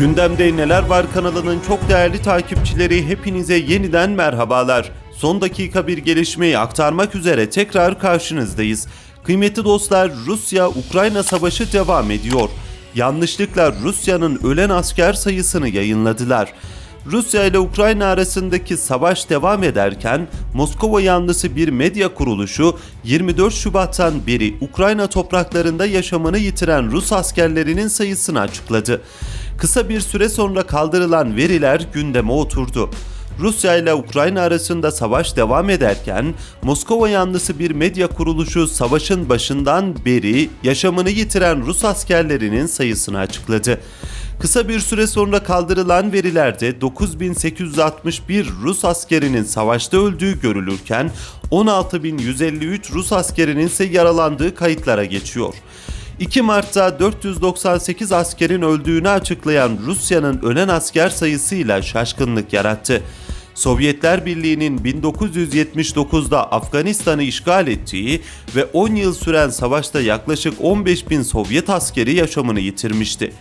Gündemde Neler Var kanalının çok değerli takipçileri hepinize yeniden merhabalar. Son dakika bir gelişmeyi aktarmak üzere tekrar karşınızdayız. Kıymetli dostlar Rusya-Ukrayna savaşı devam ediyor. Yanlışlıkla Rusya'nın ölen asker sayısını yayınladılar. Rusya ile Ukrayna arasındaki savaş devam ederken Moskova yanlısı bir medya kuruluşu 24 Şubat'tan beri Ukrayna topraklarında yaşamını yitiren Rus askerlerinin sayısını açıkladı. Kısa bir süre sonra kaldırılan veriler gündeme oturdu. Rusya ile Ukrayna arasında savaş devam ederken Moskova yanlısı bir medya kuruluşu savaşın başından beri yaşamını yitiren Rus askerlerinin sayısını açıkladı. Kısa bir süre sonra kaldırılan verilerde 9861 Rus askerinin savaşta öldüğü görülürken 16153 Rus askerinin ise yaralandığı kayıtlara geçiyor. 2 Mart'ta 498 askerin öldüğünü açıklayan Rusya'nın ölen asker sayısıyla şaşkınlık yarattı. Sovyetler Birliği'nin 1979'da Afganistan'ı işgal ettiği ve 10 yıl süren savaşta yaklaşık 15 bin Sovyet askeri yaşamını yitirmişti.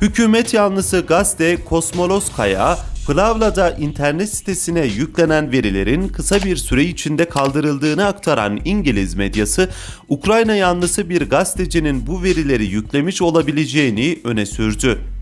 Hükümet yanlısı gazete Kosmoloskaya, Plavla'da internet sitesine yüklenen verilerin kısa bir süre içinde kaldırıldığını aktaran İngiliz medyası, Ukrayna yanlısı bir gazetecinin bu verileri yüklemiş olabileceğini öne sürdü.